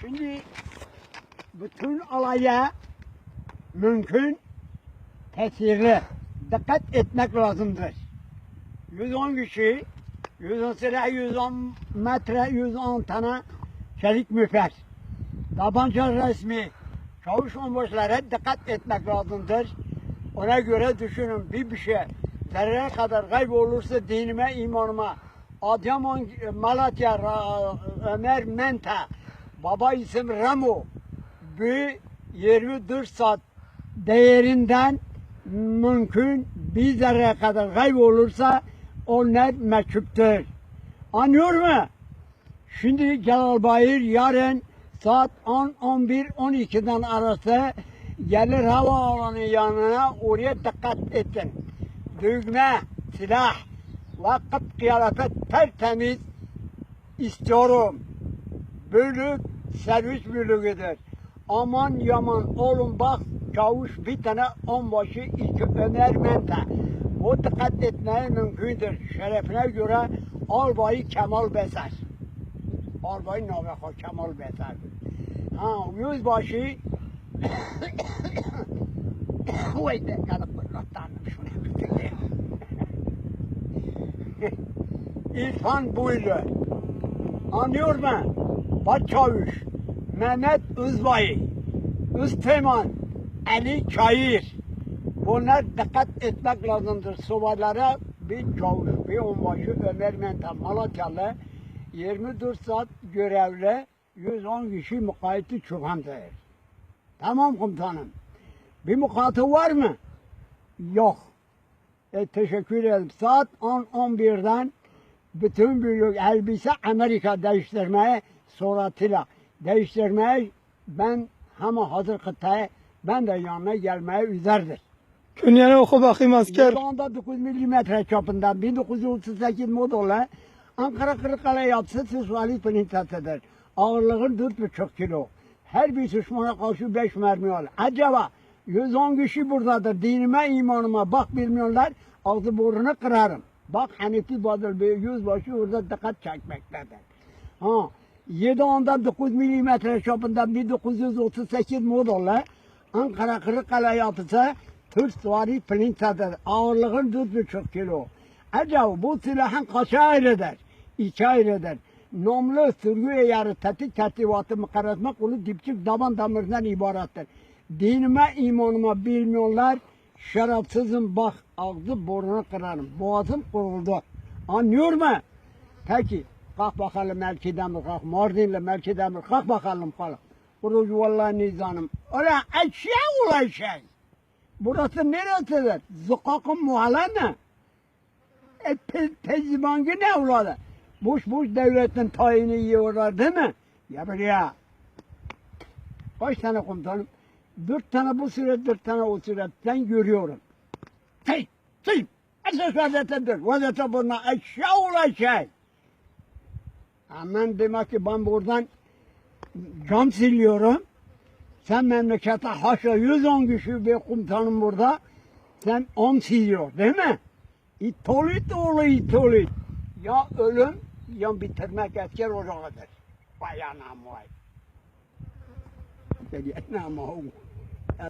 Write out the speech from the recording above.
Şimdi bütün olaya mümkün tesirli dikkat etmek lazımdır. 110 kişi, 110 silah, 110 metre, 110 tane çelik müfer. Tabanca resmi, çavuş onbaşılara dikkat etmek lazımdır. Ona göre düşünün bir bir şey zerre kadar kaybolursa dinime, imanıma, Adıyaman, Malatya, Ömer Menta, baba isim Ramo, bir 24 saat değerinden mümkün bir zerre kadar kaybolursa onlar meçhuptur. Anlıyor mu? Şimdi Celal Bayır yarın saat 10, 11, 12'den arası gelir havaalanı yanına oraya dikkat edin. Düğme, silah ve kıp kıyafet tertemiz istiyorum. Bölük servis bölüğüdür. Aman yaman oğlum bak çavuş bir tane onbaşı iki Ömer Mente. O dikkat etmeye mümkündür. Şerefine göre Albay Kemal Beser. Albay Navaha Kemal Beser. Ha yüzbaşı Vay be yanık Tanrım şuna. İrfan Buylu. Anlıyor mu? Başçavuş, Mehmet Üzbay, Üsteman, Ali Çayır. Bunlar dikkat etmek lazımdır. Subaylara bir çavuş, bir onbaşı Ömer Mentan Malatyalı 24 saat görevli 110 kişi mukayyeti çobandır. Tamam komutanım. Bir mukatı var mı? Yok. E, teşekkür ederim. Saat 10-11'den bütün büyük elbise Amerika değiştirmeye suratıyla değiştirmeye ben ama hazır kıtaya ben de yanına gelmeye üzerdir. Künyeni oku bakayım asker. Şu anda 9 milimetre çapında 1938 modeli Ankara Kırıkkale yapısı süsvali printatıdır. Ağırlığı 4,5 kilo. Her bir düşmana karşı 5 mermi var. Acaba 110 kişi buradadır. Dinime imanıma bak bilmiyorlar. Ağzı burnunu kırarım. Bak Hanefi Badır Bey yüzbaşı orada dikkat çekmektedir. Ha, 7 ondan 9 milimetre çapında 1938 modeli Ankara Kırıkkale yapısı Türk Süvari Plintadır. Ağırlığı 4,5 kilo. Acaba bu silahın kaça ayrıdır? İki ayrıdır. Namlu sürgü eyarı tetik tertibatı mıkarratma kulu dipçik daman damarından ibarettir. Dinime imanıma bilmiyorlar. Şerefsizim bak ağzı burnunu kırarım. Boğazım kuruldu. Anlıyor mu? Peki kalk bakalım Melki Demir kalk. Mardinli Melki Demir kalk bakalım kalk. Kurucu vallahi nizanım. Öyle eşya olan şey. Burası neresidir? Zıkkakın muhalene. E pe, pezibangı ne uladı? Boş boş devletin tayini yiyorlar değil mi? Ya buraya. Kaç tane komutanım? Dört tane bu süre, dört tane o süre. Ben görüyorum. Hey, hey, esas vaziyetedir. Vaziyete buna eşya olan şey. Hemen demek ki ben buradan cam siliyorum. Sen memlekete haşa 110 kişi bir komutanım burada. Sen 10 siliyor değil mi? İtolit oğlu itolit. Ya ölüm ya bitirmek asker ocağıdır. Vay anam vay. Dedi, anam oğlum.